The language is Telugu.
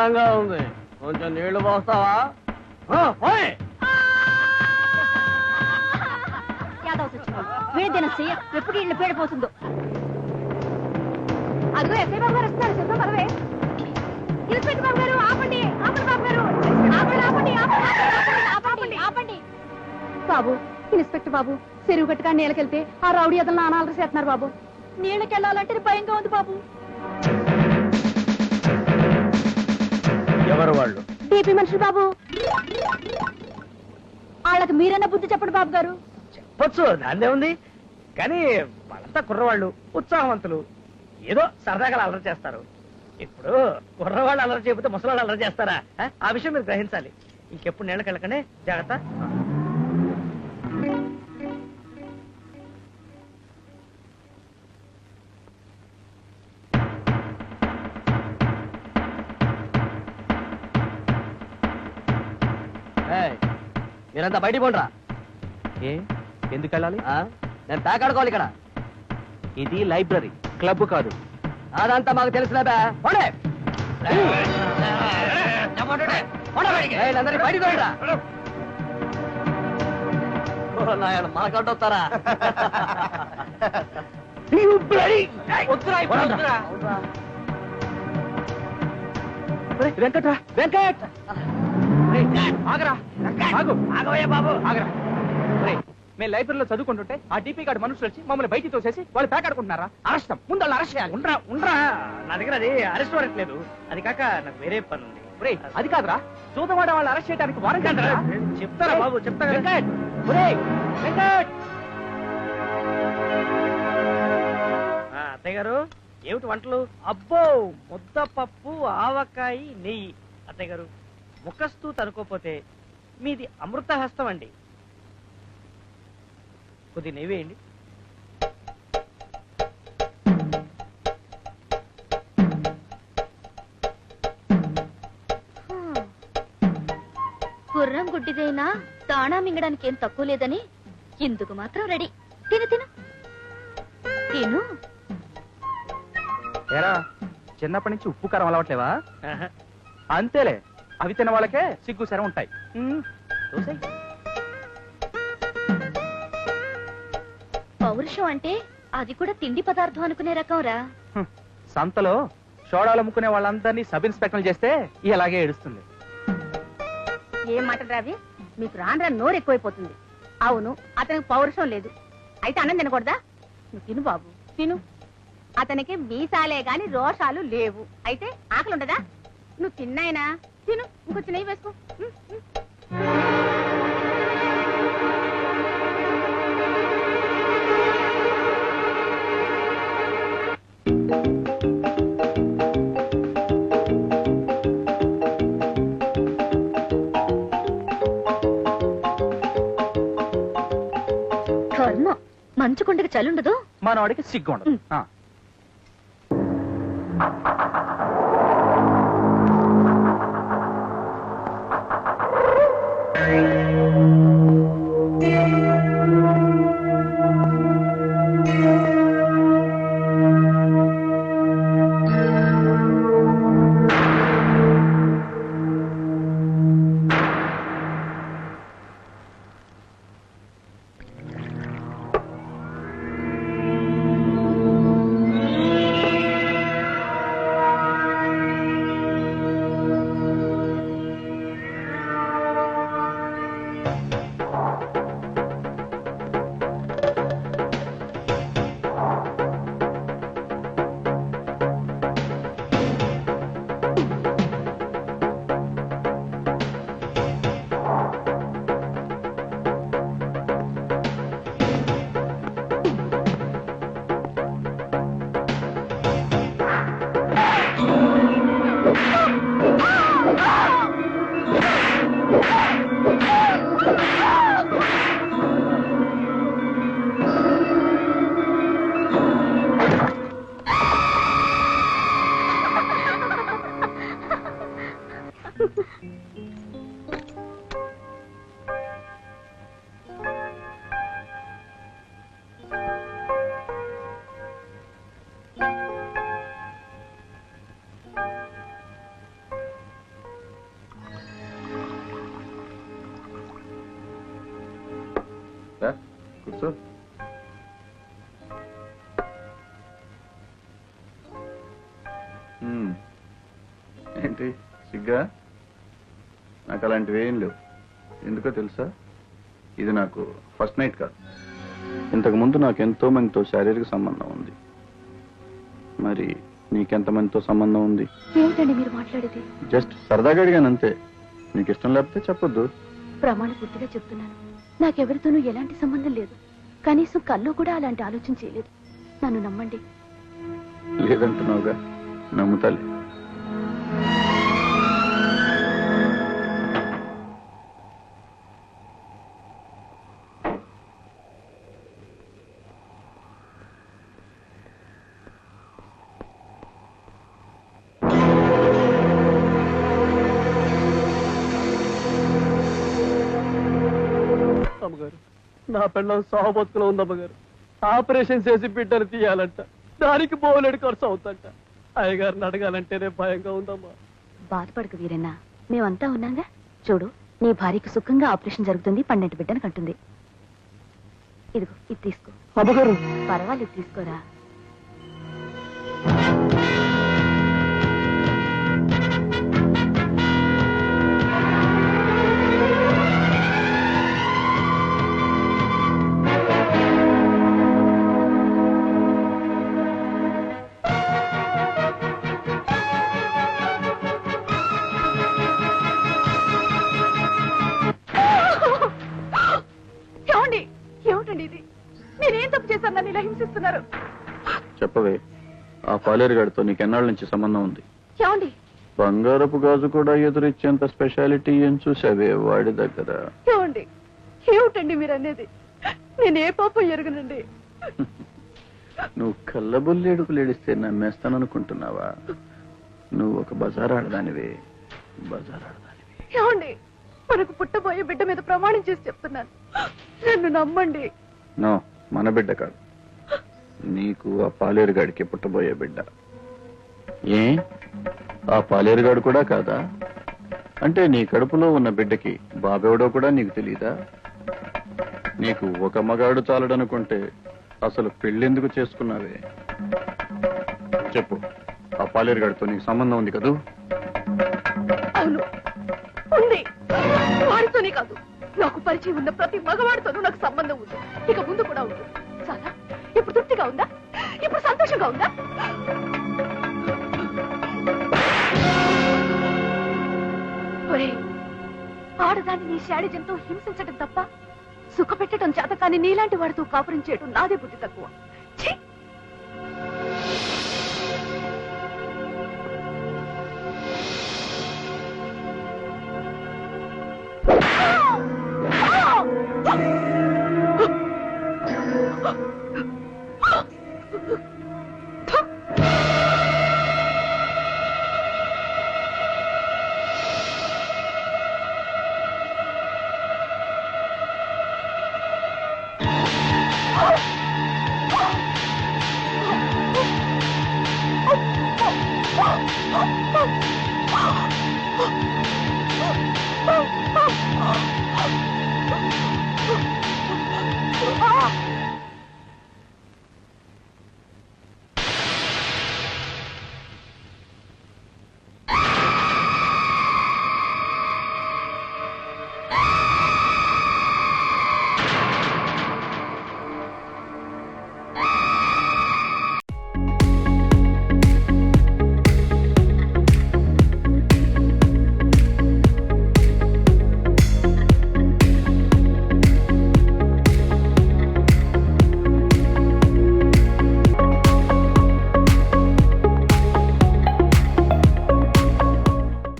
దాహంగా ఉంది. కొంచెం నీళ్ళు పోస్తావా? వీడిదిన ఎప్పుడు ఇళ్ళు పేడిపోతుందో అదిగో ఎస్ఐ బాబు గారు వస్తున్నారు సిద్ధం పదవే ఇన్స్పెక్టర్ బాబు గారు ఆపండి ఆపండి బాబు గారు ఆపండి ఆపండి ఆపండి ఆపండి ఆపండి బాబు ఇన్స్పెక్టర్ బాబు చెరువు గట్టుగా నీళ్ళకెళ్తే ఆ రౌడీ అదలు నానాలు చేస్తున్నారు బాబు. నీళ్ళకెళ్ళాలంటే భయంగా ఉంది బాబు. ఎవరు వాళ్ళు? డీపీ మనుషులు బాబు. వాళ్ళకి మీరన్నా బుద్ధి చెప్పండి బాబు గారు. చెప్పొచ్చు దాన్నే ఉంది. కానీ వాళ్ళంతా కుర్రవాళ్ళు ఉత్సాహవంతులు. ఏదో సరదాగా అల్లరి చేస్తారు. ఇప్పుడు కుర్రవాళ్ళు అల్లరి చేయకపోతే ముసలాళ్ళు అల్లరి చేస్తారా? ఆ? విషయం మీరు గ్రహించాలి. ఇంకెప్పుడు నీళ్ళకి వెళ్ళకనే జాగ్రత్త. మీరంతా బయటికి పోండ్రా. ఏ? ఎందుకు వెళ్ళాలి? ఆ? నేను తాకాడుకోవాలి ఇక్కడ. ఇది లైబ్రరీ క్లబ్ కాదు. అదంతా మాకు తెలుసులేదా పోండి. ఏయ్, అందరినీ బయటికి. తోలురా. ఓ నాయన మనకంటొస్తారా వెంకట్రా వెంకట్! ఆగరా. ఆగు. ఆగవయ్య బాబు. ఆగరా. మేము లైబ్రరీలో చదువుకుంటుంటే ఆ డీపీ గార్డ్ మనుషులు వచ్చి మమ్మల్ని బయటికి తోసేసి వాళ్ళు పేకాడుకుంటున్నారా అరెస్టం ముందు వాళ్ళు అరెస్ట్ చేయాలి. ఉండ్రా ఉండ్రా. నా దగ్గర అది అరెస్ట్ వారెంట్ లేదు. అది కాక నాకు వేరే పని ఉంది. అది కాదురా. చూదవాడ వాళ్ళు అరెస్ట్ చేయడానికి వారెంట్ అంటారా చెప్తారా బాబు? చెప్తా కదా. వెంకట్! ఒరేయ్, వెంకట్! ఆ, అత్తయ్య గారు ఏమిటి వంటలు? అబ్బో ముద్దపప్పు ఆవకాయ నెయ్యి. అత్తయ్య గారు ముఖస్తూ తనుకోపోతే మీది అమృత హస్తం అండి కొద్ది నెయ్యి వేయండి. గుర్రం గుడ్డిదైనా దాణా మింగడానికి ఏం తక్కువ లేదని ఇందుకు మాత్రం రెడీ. తిను తిను. తిను. ఏరా చిన్నప్పటి నుంచి ఉప్పు కారం అలవట్లేవా. అంతేలే అవి తిన వాళ్ళకే సిగ్గు శరం ఉంటాయి. పౌరుషం అంటే అది కూడా తిండి పదార్థం అనుకునే రకం రా. సంతలో సోడాలు అమ్ముకునే వాళ్ళందరినీ సబ్ ఇన్స్పెక్టర్ చేస్తే ఇలాగే ఏడుస్తుంది. ఏం మాట రావి? మీకు రాను రాను నోరు ఎక్కువైపోతుంది. అవును అతనికి పౌరుషం లేదు. అయితే అన్నం తినకూడదా? నువ్వు తిను బాబు. తిను. అతనికి మీసాలే గాని రోషాలు లేవు. అయితే ఆకలి ఉండదా నువ్వు తిన్నాయినా? తిను ఇంకొచ్చి నెయ్యి వేసుకో. కర్మ. మంచు కొండకి చలుండదు మనవాడికి సిగ్గు ఉండదు కూర్చో. ఏంటి? సిగ్గా? నాకు అలాంటివి ఏం లేవు. ఎందుకో తెలుసా? ఇది నాకు ఫస్ట్ నైట్ కాదు. ఇంతకు ముందు నాకు ఎంతో మందితో శారీరక సంబంధం ఉంది. మరి నీకెంత మందితో సంబంధం ఉంది? ఏమిటండి మీరు మాట్లాడేది? జస్ట్ సరదాగా అడిగాను అంతే. నీకు ఇష్టం లేకపోతే చెప్పొద్దు. ప్రమాణ పూర్తిగా చెప్తున్నాను. నాకెవరితోనూ ఎలాంటి సంబంధం లేదు. కనీసం కల్లో కూడా అలాంటి ఆలోచన చేయలేదు. నన్ను నమ్మండి. లేదంటున్నావుగా. నమ్ముతాలే నా పెళ్ళం సాహబతుకులో ఉంది అమ్మగారు. ఆపరేషన్ చేసి బిడ్డను తీయాలంట. దానికి బోలెడు ఖర్చు అవుతంట అయ్యగారిని అడగాలంటేనే భయంగా ఉందమ్మా. బాధపడకు వీరన్నా. మేమంతా ఉన్నాగా? చూడు నీ భార్యకు సుఖంగా ఆపరేషన్ జరుగుతుంది పన్నెండు బిడ్డను కంటుంది. ఇదిగో ఇది తీసుకో. పర్వాలేదు తీసుకోరా. ఇలా హింసిస్తున్నారు. చెప్పవే ఆ పాలేరుగాడితో నీకు ఎన్నాళ్ళ నుంచి సంబంధం ఉంది? ఏమండి? బంగారపు గాజు కూడా ఎదురిచ్చేంత స్పెషాలిటీ ఏం చూసావే వాడి దగ్గర? ఏమండి? ఏమిటండి మీరు అనేది నేను ఏ పాపం ఎరగనండి? నువ్వు కళ్ళబుల్లేడుకు లేడిస్తే నమ్మేస్తాననుకుంటున్నావా? నువ్వు ఒక బజార్ ఆడదానివే బజార్ ఆడదానివి ఏమండి? మనకు పుట్టబోయే బిడ్డ మీద ప్రమాణం చేసి చెప్తున్నాను. నన్ను నమ్మండి. నో మన బిడ్డ కాదు. నీకు ఆ పాలేరుగాడికి పుట్టబోయే బిడ్డ. ఏ? ఆ పాలేరుగాడు కూడా కాదా? అంటే నీ కడుపులో ఉన్న బిడ్డకి బాబెవడో కూడా నీకు తెలీదా? నీకు ఒక మగాడు చాలడనుకుంటే అసలు పెళ్ళెందుకు చేసుకున్నావే? చెప్పు ఆ పాలేరుగాడితో నీకు సంబంధం ఉంది కదూ? అవును. ఉంది. వాడితోనే కాదు. నాకు పరిచయం ఉన్న ప్రతి మగవాడితోనూ నాకు సంబంధం ఉంది. ఇక ముందు ఆడదాన్ని నీ శాడిజంతో హింసించడం తప్ప సుఖ పెట్టడం చేత కానీ నీలాంటి వాడితో కాపురం చేయడం నాదే బుద్ధి తక్కువ. Oh!